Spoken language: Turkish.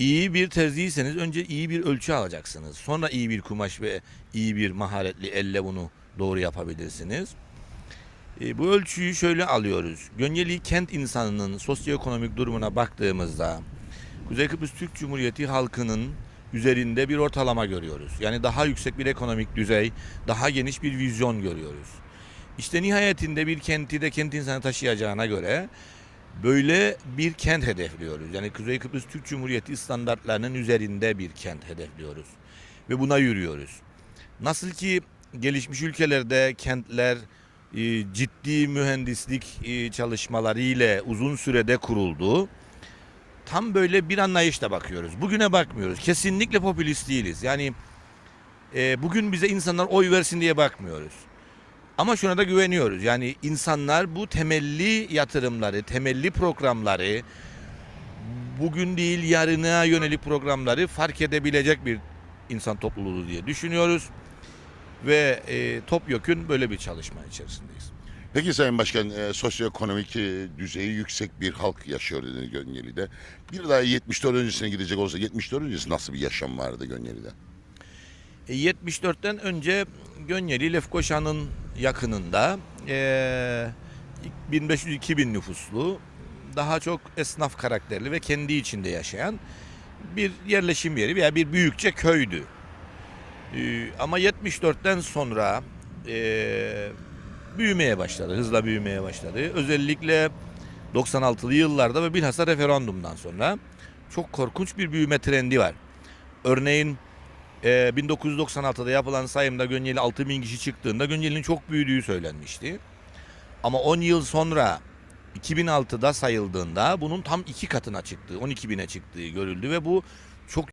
İyi bir terziyseniz önce iyi bir ölçü alacaksınız. Sonra iyi bir kumaş ve iyi bir maharetli elle bunu doğru yapabilirsiniz. E, bu ölçüyü şöyle alıyoruz. Gönyeli kent insanının sosyoekonomik durumuna baktığımızda Kuzey Kıbrıs Türk Cumhuriyeti halkının üzerinde bir ortalama görüyoruz. Yani daha yüksek bir ekonomik düzey, daha geniş bir vizyon görüyoruz. İşte nihayetinde bir kenti de kent insanı taşıyacağına göre böyle bir kent hedefliyoruz. Yani Kuzey Kıbrıs Türk Cumhuriyeti standartlarının üzerinde bir kent hedefliyoruz. Ve buna yürüyoruz. Nasıl ki gelişmiş ülkelerde kentler e, ciddi mühendislik e, çalışmaları ile uzun sürede kuruldu. Tam böyle bir anlayışla bakıyoruz. Bugüne bakmıyoruz. Kesinlikle popülist değiliz. Yani e, bugün bize insanlar oy versin diye bakmıyoruz. Ama şuna da güveniyoruz. Yani insanlar bu temelli yatırımları, temelli programları bugün değil yarına yönelik programları fark edebilecek bir insan topluluğu diye düşünüyoruz. Ve e, Topyekun böyle bir çalışma içerisindeyiz. Peki Sayın Başkan, e, sosyoekonomik e, düzeyi yüksek bir halk yaşıyor dedi Gönyeli'de. Bir daha 74 öncesine gidecek olsa 74 öncesi nasıl bir yaşam vardı Gönyeli'de? E, 74'ten önce Gönyeli Lefkoşa'nın yakınında e, 1500-2000 nüfuslu daha çok esnaf karakterli ve kendi içinde yaşayan bir yerleşim yeri veya bir büyükçe köydü. E, ama 74'ten sonra e, büyümeye başladı, hızla büyümeye başladı. Özellikle 96'lı yıllarda ve bilhassa referandumdan sonra çok korkunç bir büyüme trendi var. Örneğin e, 1996'da yapılan sayımda Gönyeli 6 bin kişi çıktığında Gönyeli'nin çok büyüdüğü söylenmişti. Ama 10 yıl sonra 2006'da sayıldığında bunun tam iki katına çıktığı, 12 bine çıktığı görüldü ve bu